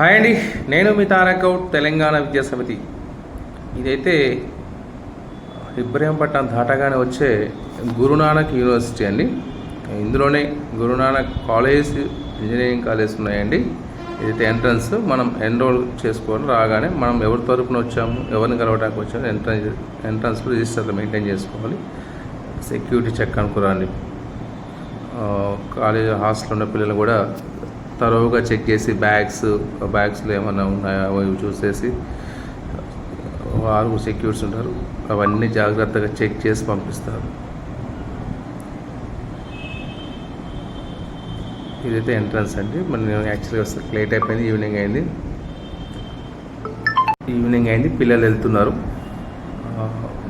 Hi అండి నేను మీ తారకౌట్ తెలంగాణ విద్యా సమితి. ఇదైతే ఇబ్రహీంపట్నం దాటగానే వచ్చే గురునానక్ యూనివర్సిటీ అండి. ఇందులోనే గురునానక్ కాలేజ్ ఇంజనీరింగ్ కాలేజ్ ఉన్నాయండి. ఇదైతే ఎంట్రన్స్ మనం ఎన్రోల్ చేసుకోవాలి రాగానే మనం ఎవరి తరపున వచ్చాము ఎవరిని కలవడానికి వచ్చాము ఎంట్రన్స్ ఎంట్రన్స్ రిజిస్టర్లో మెయింటైన్ చేసుకోవాలి. సెక్యూరిటీ చెక్ అనుకురండి. కాలేజ్ హాస్టల్ ఉన్న పిల్లలు కూడా తరోగా చెక్ చేసి బ్యాగ్స్ బ్యాగ్స్లో ఏమైనా ఉన్నాయా అవి చూసేసి ఆరుగురు సెక్యూరిటీస్ ఉంటారు. అవన్నీ జాగ్రత్తగా చెక్ చేసి పంపిస్తారు. ఇదైతే ఎంట్రన్స్ అండి. మరి నేను యాక్చువల్గా లేట్ అయిపోయింది ఈవినింగ్ అయింది. ఈవినింగ్ అయింది పిల్లలు వెళ్తున్నారు.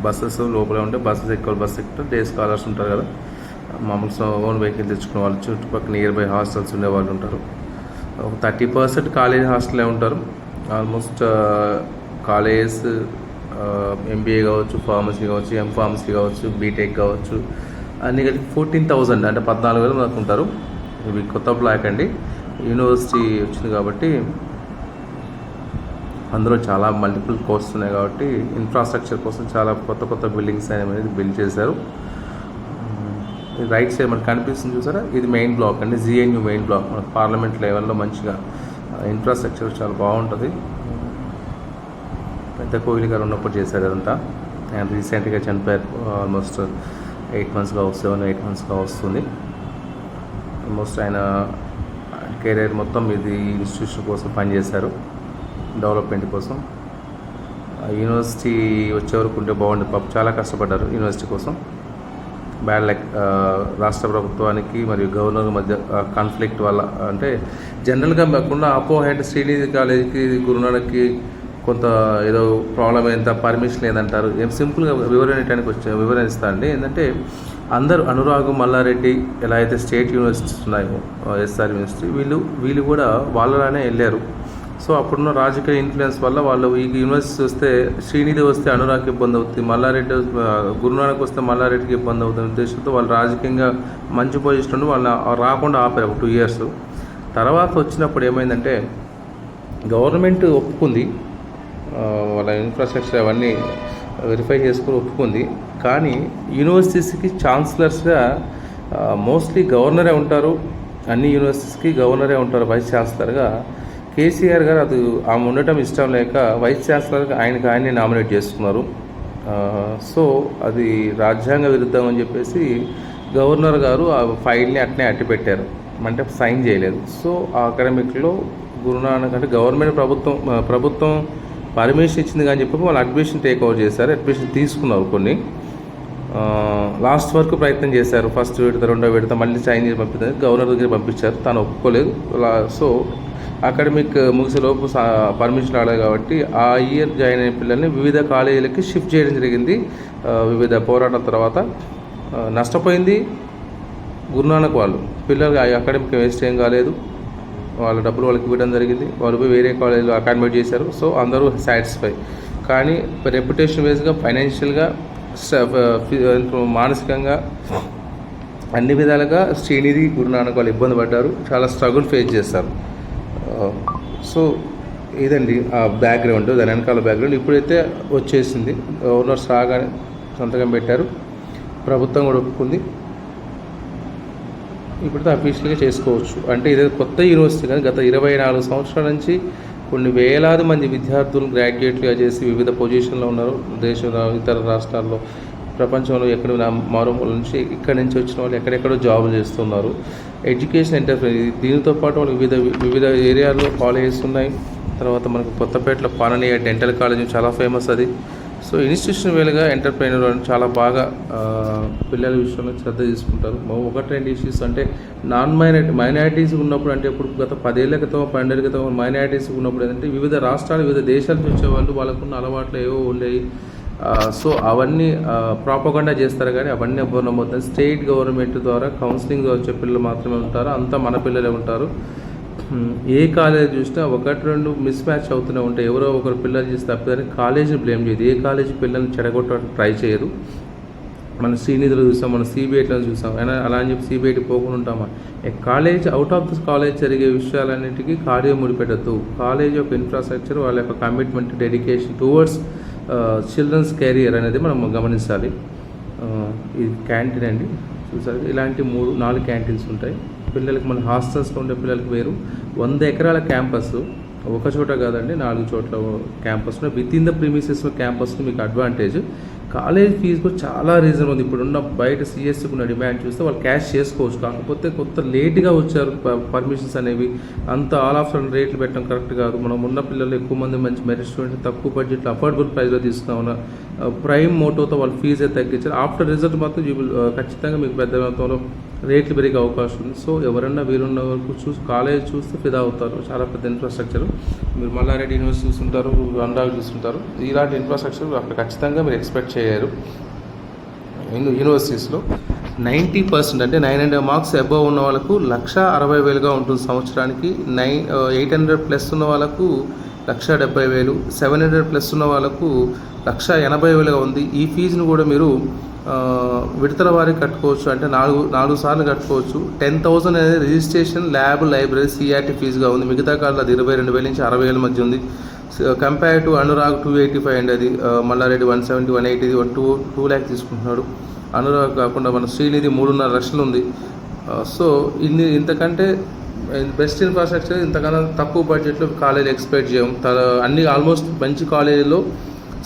బస్సెస్ లోపల ఉంటే బస్సెస్ ఎక్కువ బస్సు ఎక్కువ డే స్కాలర్స్ ఉంటారు కదా. మామూలు ఓన్ వెహికల్ తెచ్చుకునే వాళ్ళు చుట్టుపక్కల నియర్ బై హాస్టల్స్ ఉండే వాళ్ళు ఉంటారు. ఒక థర్టీ పర్సెంట్ కాలేజ్ హాస్టలే ఉంటారు. ఆల్మోస్ట్ కాలేజెస్ ఎంబీఏ కావచ్చు ఫార్మసీ కావచ్చు ఎం ఫార్మసీ కావచ్చు బీటెక్ కావచ్చు అన్ని కలిపి ఫోర్టీన్ థౌజండ్ అంటే పద్నాలుగు వేలు మనకు ఉంటారు. ఇవి కొత్త బ్లాక్ అండి. యూనివర్సిటీ వచ్చింది కాబట్టి అందులో చాలా మల్టిపుల్ కోర్స్ ఉన్నాయి కాబట్టి ఇన్ఫ్రాస్ట్రక్చర్ కోసం చాలా కొత్త కొత్త బిల్డింగ్స్ అనేది బిల్డ్ చేశారు. రైట్ సైడ్ మనకు కనిపిస్తుంది చూసారా? ఇది మెయిన్ బ్లాక్ అండి. G N U main block మనకు పార్లమెంట్ లెవెల్లో మంచిగా ఇన్ఫ్రాస్ట్రక్చర్ చాలా బాగుంటుంది. పెద్ద కోహ్లీ గారు ఉన్నప్పుడు చేశారు అదంతా. ఆయన రీసెంట్గా చనిపోయారు. ఆల్మోస్ట్ ఎయిట్ మంత్స్గా సెవెన్ ఎయిట్ మంత్స్గా వస్తుంది. ఆల్మోస్ట్ ఆయన కెరీర్ మొత్తం ఇది ఇన్స్టిట్యూషన్ కోసం పనిచేశారు. డెవలప్మెంట్ కోసం. యూనివర్సిటీ వచ్చే వరకు ఉంటే బాగుండే. పాప చాలా కష్టపడ్డారు. యూనివర్సిటీ కోసం. బ్యాడ్ లైక్ రాష్ట్ర ప్రభుత్వానికి మరియు గవర్నర్ మధ్య కాన్ఫ్లిక్ట్ వల్ల అంటే జనరల్గా కాకుండా అపో హెడ్ శ్రీనిధి కాలేజీకి గురునానక్కి కొంత ఏదో ప్రాబ్లం ఎంత పర్మిషన్ లేదంటారు ఏం సింపుల్గా వివరించడానికి వచ్చే వివరణిస్తా అండి. ఏంటంటే అందరూ అనురాగు మల్లారెడ్డి ఎలా అయితే స్టేట్ యూనివర్సిటీస్ ఉన్నాయో ఎస్ఆర్ యూనివర్సిటీ వీళ్ళు వీళ్ళు కూడా వాళ్ళలానే వెళ్ళారు. సో అప్పుడున్న రాజకీయ ఇన్ఫ్లుయెన్స్ వల్ల వాళ్ళు ఈ యూనివర్సిటీ వస్తే శ్రీనిధి వస్తే అనురాగ్కి ఇబ్బంది అవుతుంది మల్లారెడ్డి గురునానక్ వస్తే మల్లారెడ్డికి ఇబ్బంది అవుతుంది ఉద్దేశంతో వాళ్ళు రాజకీయంగా మంచి పొజిషన్ ఉండి వాళ్ళని రాకుండా ఆపారు ఒక టూ ఇయర్స్ తర్వాత వచ్చినప్పుడు ఏమైందంటే గవర్నమెంట్ ఒప్పుకుంది వాళ్ళ ఇన్ఫ్రాస్ట్రక్చర్ అవన్నీ వెరిఫై చేసుకుని ఒప్పుకుంది. కానీ యూనివర్సిటీస్కి ఛాన్సలర్స్గా మోస్ట్లీ గవర్నరే ఉంటారు అన్ని యూనివర్సిటీస్కి గవర్నరే ఉంటారు వైస్ ఛాన్సలర్గా కేసీఆర్ గారు అది ఆమె ఉండటం ఇష్టం లేక వైస్ ఛాన్సలర్గా ఆయనకి ఆయన్ని నామినేట్ చేస్తున్నారు. సో అది రాజ్యాంగ విరుద్ధం అని చెప్పేసి గవర్నర్ గారు ఆ ఫైల్ని అట్నే అట్టిపెట్టారు. అంటే సైన్ చేయలేదు. సో ఆ అకాడమిక్లో గురునానక్ అంటే గవర్నమెంట్ ప్రభుత్వం ప్రభుత్వం పర్మిషన్ ఇచ్చింది కానీ చెప్పి వాళ్ళు అడ్మిషన్ టేక్ ఓవర్ చేశారు. అడ్మిషన్ తీసుకున్నారు కొన్ని. లాస్ట్ వరకు ప్రయత్నం చేశారు. ఫస్ట్ విడత రెండో విడత మళ్ళీ సైన్ చేసి పంపించారు గవర్నర్ దగ్గర పంపించారు. తను ఒప్పుకోలేదు. సో అకాడమిక్ ముగిసేలోపు సా- పర్మిషన్ రాలేదు కాబట్టి ఆ ఇయర్ జాయిన్ అయిన పిల్లల్ని వివిధ కాలేజీలకి షిఫ్ట్ చేయడం జరిగింది. వివిధ పోరాటం తర్వాత నష్టపోయింది గురునానక్ వాళ్ళు. పిల్లలు అకాడమిక్ వేస్ట్ ఏం కాలేదు. వాళ్ళ డబ్బులు వాళ్ళకి ఇవ్వడం జరిగింది. వాళ్ళు పోయి వేరే కాలేజీలో అకామిడేట్ చేశారు. సో అందరూ సాటిస్ఫై కానీ రెప్యుటేషన్ వేస్గా ఫైనాన్షియల్గా మానసికంగా అన్ని విధాలుగా శ్రీనిధి గురునానక్ వాళ్ళు ఇబ్బంది పడ్డారు. చాలా స్ట్రగుల్ ఫేస్ చేస్తారు సో ఇదండి ఆ బ్యాక్గ్రౌండ్ దాని వెనకాల బ్యాక్గ్రౌండ్ ఇప్పుడైతే వచ్చేసింది. ఓనర్స్ రాగానే సంతకం పెట్టారు. ప్రభుత్వం కూడా ఒప్పుకుంది. ఇప్పుడైతే అఫీషియల్గా చేసుకోవచ్చు. అంటే ఇది కొత్త యూనివర్సిటీ కానీ గత ఇరవై నాలుగు సంవత్సరాల నుంచి కొన్ని వేలాది మంది విద్యార్థులు గ్రాడ్యుయేట్లుగా చేసి వివిధ పొజిషన్లో ఉన్నారు. దేశంలో ఇతర రాష్ట్రాల్లో ప్రపంచంలో ఎక్కడ మారుమూల నుంచి ఇక్కడి నుంచి వచ్చిన వాళ్ళు ఎక్కడెక్కడో జాబులు చేస్తున్నారు. Education enterprise. దీనితో పాటు మనకు వివిధ వివిధ ఏరియాల్లో కాలేజెస్ ఉన్నాయి. తర్వాత మనకు కొత్తపేటలో పాననీయ డెంటల్ కాలేజ్ చాలా ఫేమస్ అది. సో ఇన్స్టిట్యూషన్ వేలుగా ఎంటర్ప్రైనర్ చాలా బాగా పిల్లల విషయంలో శ్రద్ధ తీసుకుంటారు. ఒకటి రెండు ఇష్యూస్ అంటే నాన్ మైనారిటీ మైనారిటీస్ ఉన్నప్పుడు అంటే ఇప్పుడు గత పదేళ్ళ క్రితం పన్నెండేళ్ళ క్రితం మైనారిటీస్ ఉన్నప్పుడు ఏంటంటే వివిధ రాష్ట్రాలు వివిధ దేశాల నుంచి వచ్చేవాళ్ళు వాళ్ళకున్న అలవాట్లు ఏవో ఉండేవి. సో అవన్నీ ప్రాపగండా చేస్తారు కానీ అవన్నీ ఎవరు నమ్ముతారు స్టేట్ గవర్నమెంట్ ద్వారా కౌన్సిలింగ్ వచ్చే పిల్లలు మాత్రమే ఉంటారు. అంతా మన పిల్లలే ఉంటారు. ఏ కాలేజ్ చూసినా ఒకటి రెండు మిస్ మ్యాచ్ అవుతూనే ఉంటాయి. ఎవరో ఒకరు పిల్లలు చేసి తప్పిదని కాలేజీని బ్లేమ్ చేయదు. ఏ కాలేజీ పిల్లల్ని చెడగొట్టడానికి ట్రై చేయరు. మన శ్రీనిధులు చూసాం మన సిబిఐట్లో చూసాం. అయినా అలా అని చెప్పి సిబిఐటి పోకుండా ఉంటామా? College out of this college జరిగే విషయాలన్నిటికీ కార్యం ముడిపెట్టద్దు. కాలేజ్ యొక్క ఇన్ఫ్రాస్ట్రక్చర్ వాళ్ళ యొక్క commitment dedication towards children's career అనేది మనం గమనించాలి. ఇది క్యాంటీన్ అండి. చూసారు? ఇలాంటి మూడు నాలుగు క్యాంటీన్స్ ఉంటాయి. పిల్లలకి మన హాస్టల్స్లో ఉండే పిల్లలకి వేరు. వంద ఎకరాల క్యాంపస్ ఒక చోట కాదండి నాలుగు చోట్ల క్యాంపస్ విత్ ఇన్ ద ప్రీమిసెస్లో క్యాంపస్ మీకు అడ్వాంటేజ్ కాలేజ్ ఫీజు కూడా చాలా రీజన్ ఉంది. ఇప్పుడున్న బయట సిఎస్సికి ఉన్న డిమాండ్ చూస్తే వాళ్ళు క్యాష్ చేసుకోవచ్చు. కాకపోతే కొత్త లేట్గా వచ్చారు పర్మిషన్స్ అనేవి. అంత ఆల్ ఆఫ్ రేట్లు పెట్టడం కరెక్ట్ కాదు. మనం ఉన్న పిల్లలు ఎక్కువ మంది మంచి మెరిట్ స్టూడెంట్స్ తక్కువ బడ్జెట్లో అఫోర్డబుల్ ప్రైస్లో తీసుకున్నాం ప్రైమ్ మోటోతో వాళ్ళు ఫీజే తగ్గించారు. ఆఫ్టర్ రిజల్ట్ మాత్రం ఖచ్చితంగా మీకు పెద్ద మొత్తంలో రేట్లు పెరిగే అవకాశం ఉంది. సో ఎవరన్నా వీరున్న వరకు చూసి కాలేజ్ చూస్తే ఫిదా అవుతారు. చాలా పెద్ద ఇన్ఫ్రాస్ట్రక్చర్ మీరు మల్లారెడ్డి యూనివర్సిటీ చూస్తుంటారు అనురాగ్ చూస్తుంటారు ఇలాంటి ఇన్ఫ్రాస్ట్రక్చర్ అక్కడ ఖచ్చితంగా మీరు ఎక్స్పెక్ట్ చేయరు. యూనివర్సిటీస్లో నైంటీ పర్సెంట్ అంటే నైన్ హండ్రెడ్ మార్క్స్ అబవ్ ఉన్న వాళ్ళకు లక్ష అరవై వేలుగా ఉంటుంది సంవత్సరానికి. నైన్ ఎయిట్ హండ్రెడ్ ప్లస్ ఉన్న వాళ్ళకు లక్ష డెబ్బై వేలు సెవెన్ హండ్రెడ్ ప్లస్ ఉన్న వాళ్ళకు లక్ష ఎనభై వేలుగా ఉంది. ఈ ఫీజును కూడా మీరు విడతల వారికి కట్టుకోవచ్చు అంటే నాలుగు నాలుగు సార్లు కట్టుకోవచ్చు. టెన్ థౌసండ్ అనేది రిజిస్ట్రేషన్ ల్యాబ్ లైబ్రరీ సిఆర్టీ ఫీజుగా ఉంది. మిగతా కాలంలో అది ఇరవై రెండు వేల నుంచి అరవై వేల మధ్య ఉంది. Compare to Anurag two eighty five అండి అది uh, Malla Reddy one seventy one eighty one two two lakh తీసుకుంటున్నాడు. అనురాగ్ కాకుండా మన శ్రీనిధి మూడున్నర లక్షలు ఉంది. Uh, సో ఇన్ని ఇంతకంటే uh, బెస్ట్ ఇన్ఫ్రాస్ట్రక్చర్ ఇంతకన్నా తక్కువ బడ్జెట్లో కాలేజ్ ఎక్స్పెక్ట్ చేయం. అన్ని ఆల్మోస్ట్ మంచి కాలేజీలో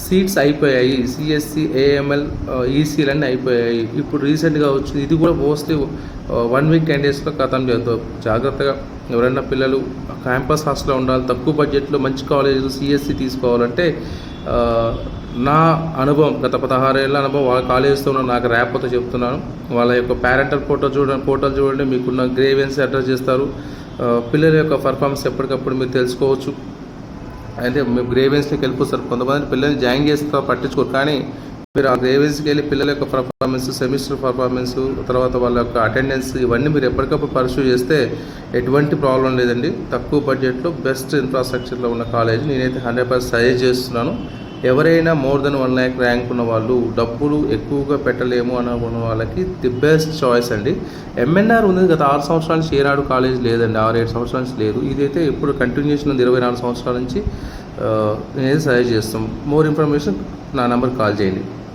సీట్స్ అయిపోయాయి సిఎస్సి ఏఎంఎల్ ఈసీలు అన్నీ అయిపోయాయి. ఇప్పుడు రీసెంట్గా వచ్చింది ఇది కూడా మోస్ట్లీ వన్ వీక్ టెన్ డేస్లో ఖతం చేద్దాం. జాగ్రత్తగా ఎవరైనా పిల్లలు క్యాంపస్ హాస్టల్లో ఉండాలి తక్కువ బడ్జెట్లో మంచి కాలేజీలు సిఎస్సి తీసుకోవాలంటే uh, నా అనుభవం గత పదహారేళ్ళ అనుభవం వాళ్ళ కాలేజెస్తో ఉన్న నాకు ర్యాప్తో చెప్తున్నాను. వాళ్ళ యొక్క పేరెంటల్ ఫోటో చూడండి ఫోటోలు చూడండి మీకున్న గ్రేవెన్స్ అడ్రస్ చేస్తారు. Uh, పిల్లల యొక్క పర్ఫార్మెన్స్ ఎప్పటికప్పుడు మీరు తెలుసుకోవచ్చు. అయితే మేము గ్రేవెన్స్కి వెళ్ళిపోతారు కొంతమంది పిల్లల్ని జాయిన్ చేస్తా పట్టించుకోరు. కానీ మీరు ఆ గ్రేవెన్స్కి వెళ్ళి పిల్లల యొక్క పర్ఫార్మెన్స్ సెమిస్టర్ పర్ఫార్మెన్స్ తర్వాత వాళ్ళ యొక్క అటెండెన్స్ ఇవన్నీ మీరు ఎప్పటికప్పుడు పర్సూ చేస్తే ఎటువంటి ప్రాబ్లం లేదండి. తక్కువ బడ్జెట్లో బెస్ట్ ఇన్ఫ్రాస్ట్రక్చర్లో ఉన్న కాలేజ్ నేనైతే హండ్రెడ్ పర్సెంట్ సజెస్ట్ చేస్తున్నాను. ఎవరైనా more than one lakh rank ఉన్న వాళ్ళు డబ్బులు ఎక్కువగా పెట్టలేము అనుకున్న వాళ్ళకి ది బెస్ట్ చాయిస్ అండి. ఎంఎన్ఆర్ ఉంది గత ఆరు సంవత్సరాల నుంచి ఏనాడు కాలేజ్ లేదండి. ఆరు ఏడు సంవత్సరాల నుంచి లేదు. ఇదైతే ఇప్పుడు కంటిన్యూషన్ ఉంది. ఇరవై నాలుగు సంవత్సరాల నుంచి నేను నేనైతే సజెస్ట్ చేస్తాం. మోర్ ఇన్ఫర్మేషన్ నా నెంబర్ కాల్ చేయండి.